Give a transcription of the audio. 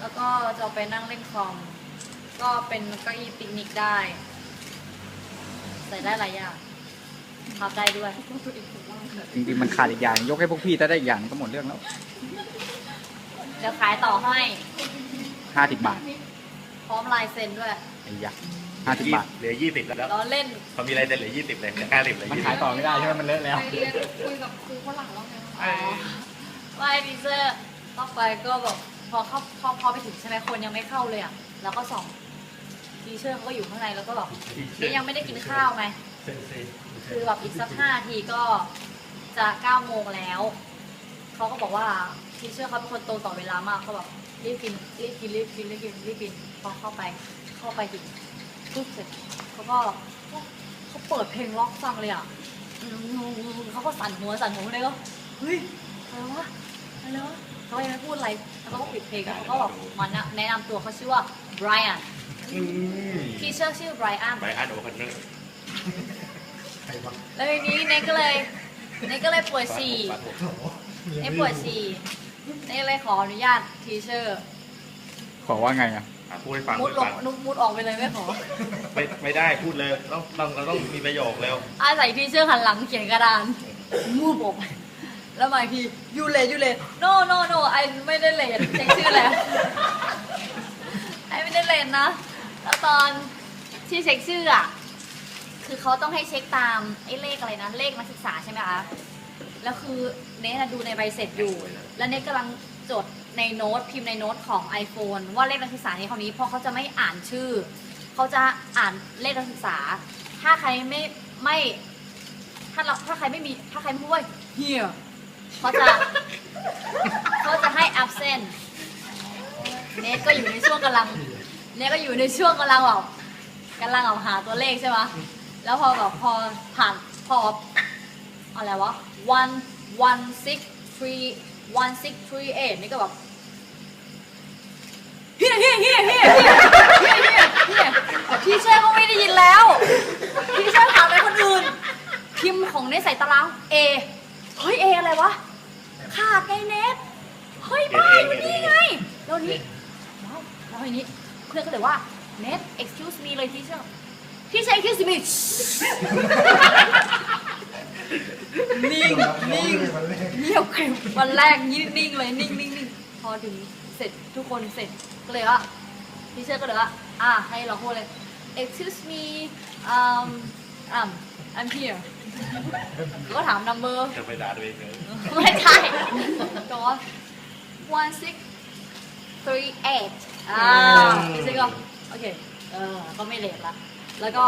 แล้วก็จะเอาไปนั่งเล่นคอม ก็เป็นเก้าอี้ปิกนิกได้ ใส่ได้หลายอย่างพับได้ด้วย จริงๆมันขาดอีกอย่าง ยกให้พวกพี่ถ้าได้อีกอย่างก็หมดเรื่องแล้วเดี๋ยวขายต่อให้ ห้าสิบบาทพร้อมลายเซ็นด้วยไอ้ยะห้าสิบบาท เหลือยี่สิบแล้วล้อเล่นพอมีอะไรจะเหลือยี่สิบเลยเหลือห้าสิบเลยมันยี่ขาสิยบต่อไม่ได้ใช่ไหมมันเลอะแล้ว ไปเรียนคุยกับครูฝรั่งแล้วไง อ๋อไม่ดีเซอร์ต่อไปก็แบบ พอเข้าพอพอไปถึงใช่ไหมคนยังไม่เข้าเลยอะแล้วก็ส่องทีเชอร์เขาก็อยู่ข้างในแล้วก็แบบนี่ยังไม่ได้กินข้าวไหมคือแบบอีกสักห้าทีก็จะเก้าโมงแล้วเขาก็บอกว่าทีเชอร์เขาเป็นคนโตต่อเวลามากเขาแบบรีบกินรีบกินรีบกินรีบกินรีบกินพอเข้าไปเข้าไปถึงปุ๊บเสร็จเขาก็เขาเปิดเพลงล็อกฟังเลยอะอืมเขาก็สั่นหัวสั่นหัวเลยก็เฮ้ยอะไรวะอะไรวะ เขายังไม่พูดอะไรแล้วเขาก็ปิดเพลงแล้วเขาก็แบบมาแนะนำตัวเขาชื่อว่าไบรอันทีเชอร์ชื่อไบรอันไบอันโอคอนเนอร์แล้วทีนี้เนกก็เลยเนกก็เลยปวดฉี่เนกปวดฉี่เนกเลยขออนุญาตทีเชอร์ขอว่าไงอะอะพูดให้ฟังมุพูดดลให้งฟังนุมุดออกไปเลยไม่ขอ ไม่ไม่ได้พูดเลยต้องต้องเราต้องมีประโยคเร็วอาศัยทีเชอร์หันหลังเขียนกระดาน มูบออกไป แล้วมาอีกทียูเลยูเล no no no ไอไม่ได้เลนเช็คชื่อแล้วไอไม่ได้เลนนะแล้วตอนที่เช็คชื่ออะคือเขาต้องให้เช็คตามไอ้เลขอะไรนะเลขนักศึกษาใช่ไหมคะแล้วคือเนทดูในใบเสร็จอยู่ แล้วเนทกำลังจดในโน้ตพิมพ์ในโน้ตของ iPhone ว่าเลขนักศึกษานี้คนนี้เพราะเขาจะไม่อ่านชื่อเขาจะอ่านเลขนักศึกษา ถ้าใครไม่ไม่ถ้าเราถ้าใครไม่มีถ้าใครไม่พูดว่า here เขาจะเขาจะให้ absent เนทก็อยู่ในช่วงกำลัง เนทก็อยู่ในช่วงกำลังแบบกำลังเอาหาตัวเลขใช่ไหมแล้วพอแบบพอผ่านพออะไรวะ one one six three one six three eight นี่ก็แบบเฮียเฮียเฮียเฮียเฮียเฮียเฮียเฮียพี่เชื่อก็ไม่ได้ยินแล้ว พี่เช่ถามไปคนอื่น พิมพ์ของในใส่ตาราง A อะไรวะขาดไงเน็ตเฮ้ยบ้าอยู่นี่ไงแล้วนี้ว้าวแล้วทีนี้เพื่อนก็เลยว่าเน็ต excuse me เลยที่เชื่อพี่ใช้ excuse me นิ่งนิ่งเงียบกริบวันแรกนิ่งนิ่งเลยนิ่งนิ่งนิ่งพอถึงเสร็จทุกคนเสร็จก็เลยว่าพี่เชื่อก็เลยว่าอะให้เราพูดเลย excuse me um um I'm here ก็ถาม number จะไปด่าตัวเองเลยไม่ใช่ก็ว่า one six three eight อ่าพี่เชื่อก็โอเค เออ ก็ไม่เลทละ แล้วก็